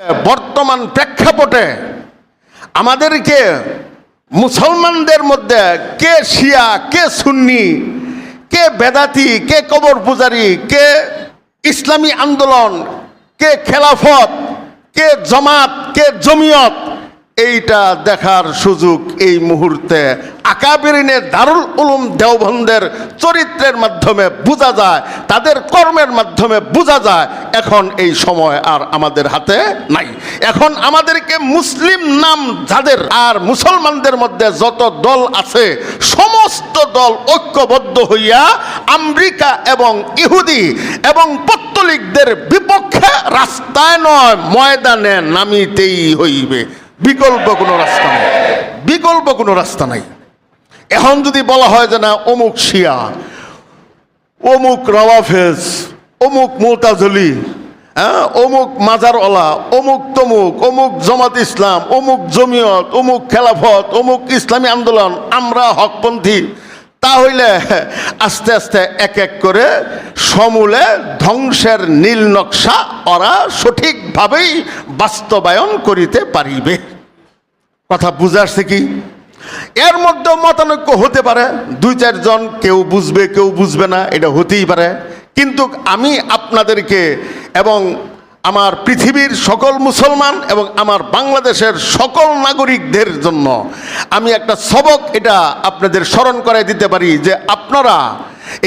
বর্তমান প্রেক্ষাপটে আমাদেরকে মুসলমানদের মধ্যে কে শিয়া, কে সুন্নি, কে বেদাতি, কে কবর পূজারি, কে ইসলামী আন্দোলন, কে খেলাফত, কে জমাত, কে জমিয়ত এইটা দেখার সুযোগ এই মুহূর্তে আকাবিরিনে দারুল উলুম দেওবন্দের চরিত্রের মাধ্যমে বোঝা যায়, তাদের কর্মের মাধ্যমে বোঝা যায়, এখন এই সময় আর আমাদের হাতে নাই। এখন আমাদেরকে মুসলিম নাম যাদের আর মুসলমানদের মধ্যে যত দল আছে, সমস্ত দল ঐক্যবদ্ধ হইয়া আমেরিকা এবং ইহুদি এবং পত্তলিকদের বিপক্ষে রাস্তায় নয়, ময়দানে নামিতেই হইবে। বিকল্প কোনো রাস্তা নাই। বিকল্প কোনো রাস্তা নাই। এখন যদি বলা হয় যে না, অমুক শিয়া, অমুক রওয়াফেজ, অমুক মোতাজলি হ্যাঁ অমুক মাজারওয়ালা, অমুক তমুক, অমুক জমাত ইসলাম, অমুক জমিয়ত, অমুক খেলাফত, অমুক ইসলামী আন্দোলন, আমরা হকপন্থী তাহলে আস্তে আস্তে এক এক করে সমূলে ধ্বংসের নীল নকশা ওরা সঠিকভাবেই বাস্তবায়ন করিতে পারিবে। কথা বুঝে আসছে কি? এর মধ্যে মতানৈক্য হতে পারে। দুই চারজন কেউ বুঝবে কেউ বুঝবে না, এটা হতেই পারে। কিন্তু আমি আপনাদেরকে এবং আমার পৃথিবীর সকল মুসলমান এবং আমার বাংলাদেশের সকল নাগরিকদের জন্য আমি একটা সবক এটা আপনাদের স্মরণ করে দিতে পারি যে আপনারা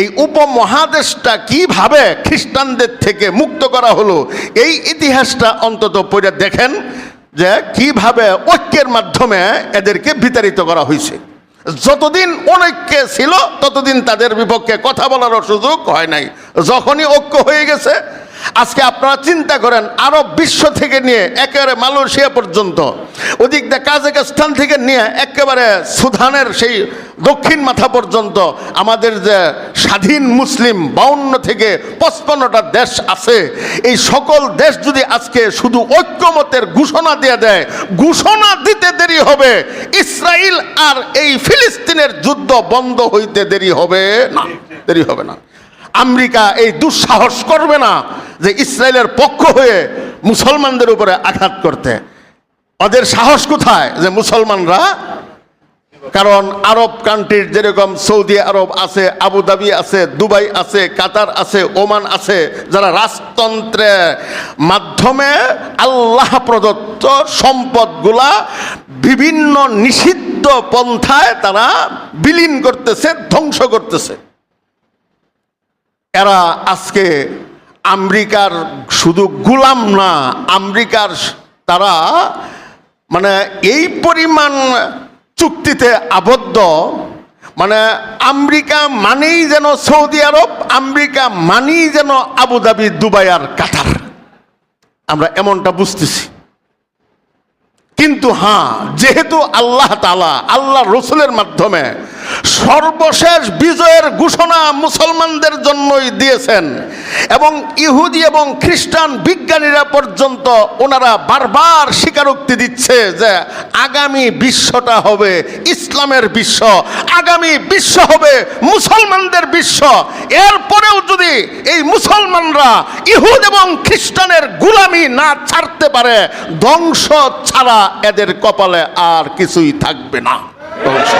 এই উপমহাদেশটা কীভাবে খ্রিস্টানদের থেকে মুক্ত করা হলো, এই ইতিহাসটা অন্তত পড়ে দেখেন যে কীভাবে ঐক্যের মাধ্যমে এদেরকে বিতাড়িত করা হয়েছে। যতদিন অনৈক্যে ছিল, ততদিন তাদের বিপক্ষে কথা বলারও সুযোগ হয় নাই। যখনই ঐক্য হয়ে গেছে আজকে আপনারা চিন্তা করেন আরব বিশ্ব থেকে নিয়ে একেবারে মালয়েশিয়া পর্যন্ত, ওদিক দিয়ে কাজাকিস্তান থেকে নিয়ে একেবারে সুধানের সেই দক্ষিণ মাথা পর্যন্ত আমাদের যে স্বাধীন মুসলিম বাউন্ন থেকে পঁচপন্নটা দেশ আছে, এই সকল দেশ যদি আজকে শুধু ঐক্যমতের ঘোষণা দিয়ে দেয়, ঘোষণা দিতে দেরি হবে ইসরায়েল আর এই ফিলিস্তিনের যুদ্ধ বন্ধ হইতে দেরি হবে না, দেরি হবে না। আমেরিকা এই দুঃসাহস করবে না যে ইসরায়েলের পক্ষ হয়ে মুসলমানদের উপরে আঘাত করতে। ওদের সাহস কোথায় যে মুসলমানরা? কারণ আরব কান্ট্রির যেরকম সৌদি আরব আছে আবুধাবি আছে, দুবাই আছে, কাতার আছে, ওমান আছে, যারা রাজতন্ত্রের মাধ্যমে আল্লাহ প্রদত্ত সম্পদগুলা বিভিন্ন নিষিদ্ধ পন্থায় তারা বিলীন করতেছে, ধ্বংস করতেছে। এরা আজকে আমেরিকার শুধু গুলাম না, আমেরিকার তারা মানে এই পরিমাণ চুক্তিতে আবদ্ধ মানে আমেরিকা মানেই যেন সৌদি আরব, আমেরিকা মানেই যেন আবুধাবি দুবাই আর কাতার। আমরা এমনটা বুঝতেছি। কিন্তু হ্যাঁ যেহেতু আল্লাহ তালা আল্লাহ রসুলের মাধ্যমে সর্বশেষ বিজয়ের ঘোষণা মুসলমানদের জন্যই দিয়েছেন। এবং ইহুদি এবং খ্রিস্টান বিজ্ঞানীরা পর্যন্ত ওনারা বারবার স্বীকারোক্তি দিচ্ছে যে আগামী বিশ্বটা হবে ইসলামের বিশ্ব, আগামী বিশ্ব হবে মুসলমানদের বিশ্ব। এরপরেও যদি এই মুসলমানরা ইহুদ এবং খ্রিস্টানের গুলামি না ছাড়তে পারে, ধ্বংস ছাড়া এদের কপালে আর কিছুই থাকবে না। ধ্বংস।